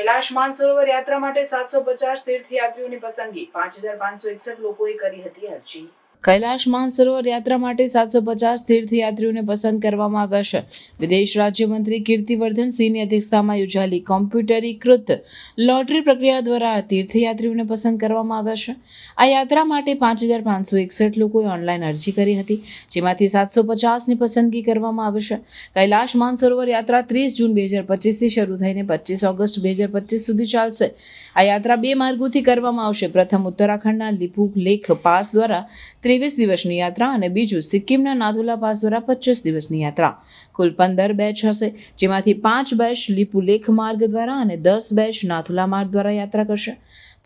કૈલાશ માનસરોવર યાત્રા માટે સાતસો પચાસ તીર્થયાત્રીઓની પસંદગી. પાંચ હજાર પાંચસો એકસઠ લોકોએ કરી હતી અરજી. કૈલાશ માનસરોવર યાત્રા માટે સાતસો પચાસ તીર્થયાત્રીઓને પસંદ કરવામાં આવ્યા છે. વિદેશ રાજ્યમંત્રી કીર્તિવર્ધન સિંહની અધ્યક્ષતામાં યોજાયેલી કોમ્પ્યુટરીકૃત લોટરી પ્રક્રિયા દ્વારા તીર્થયાત્રીઓને પસંદ કરવામાં આવ્યા છે. આ યાત્રા માટે પાંચ હજાર પાંચસો એકસઠ લોકોએ ઓનલાઈન અરજી કરી હતી, જેમાંથી સાતસો પચાસની પસંદગી કરવામાં આવી છે. કૈલાશ માનસરોવર યાત્રા ત્રીસ જૂન બે હજાર પચીસથી શરૂ થઈને પચીસ ઓગસ્ટ બે હજાર પચીસ સુધી ચાલશે. આ યાત્રા બે માર્ગોથી કરવામાં આવશે. પ્રથમ ઉત્તરાખંડના લિપુક લેખ પાસ દ્વારા ત્રેવીસ દિવસની યાત્રા અને બીજું સિક્કિમના નાથુલા પાસ દ્વારા પચીસ દિવસની યાત્રા. કુલ પંદર બેચ હશે, જેમાંથી પાંચ બેચ લીપુ લેખ માર્ગ દ્વારા અને દસ બેચ નાથુલા માર્ગ દ્વારા યાત્રા કરશે.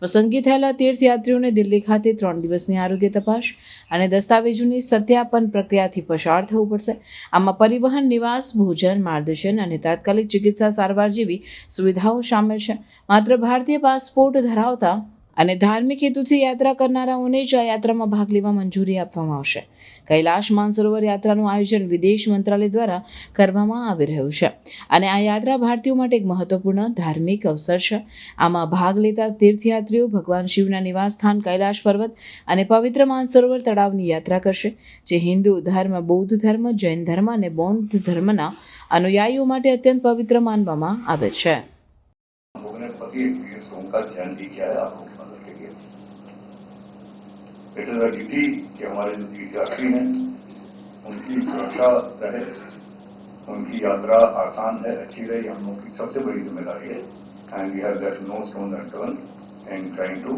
પસંદગી થયેલા તીર્થયાત્રીઓને દિલ્હી ખાતે ત્રણ દિવસની આરોગ્ય તપાસ અને દસ્તાવેજોની સત્યાપન પ્રક્રિયાથી પસાર થવું પડશે. આમાં પરિવહન, નિવાસ, ભોજન, માર્ગદર્શન અને તાત્કાલિક ચિકિત્સા સારવાર જેવી સુવિધાઓ સામેલ છે. માત્ર ભારતીય પાસપોર્ટ ધરાવતા અને ધાર્મિક હેતુથી યાત્રા કરનારાઓને જ આ યાત્રામાં ભાગ લેવા મંજૂરી આપવામાં આવશે. કૈલાશ માનસરોવર યાત્રાનું આયોજન વિદેશ મંત્રાલય દ્વારા કરવામાં આવી રહ્યું છે. અને આ યાત્રા ભારતીયો માટે એક મહત્વપૂર્ણ ધાર્મિક અવસર છે. આમાં ભાગ લેતા તીર્થયાત્રીઓ ભગવાન શિવના નિવાસ સ્થાન, કૈલાશ પર્વત અને પવિત્ર માનસરોવર તળાવની યાત્રા કરશે, જે હિન્દુ ધર્મ, બૌદ્ધ ધર્મ, જૈન ધર્મ અને બૌદ્ધ ધર્મના અનુયાયીઓ માટે અત્યંત પવિત્ર માનવામાં આવે છે. अ ड्यूटी कि हमारे जो तीर्थयात्री हैं, उनकी सुरक्षा रहे, उनकी यात्रा आसान है, अच्छी रही, हम लोग की सबसे बड़ी ज़िम्मेदारी है। And we have left no stone unturn and trying to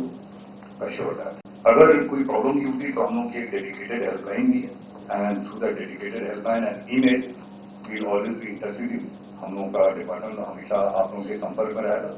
assure that अगर कोई प्रॉब्लम की होती तो हम लोग की एक डेडिकेटेड हेल्पलाइन भी है। And through that dedicated helpline and email we always be you हम लोगों का डिपार्टमेंट हमेशा आप लोगों के संपर्क में रहेगा।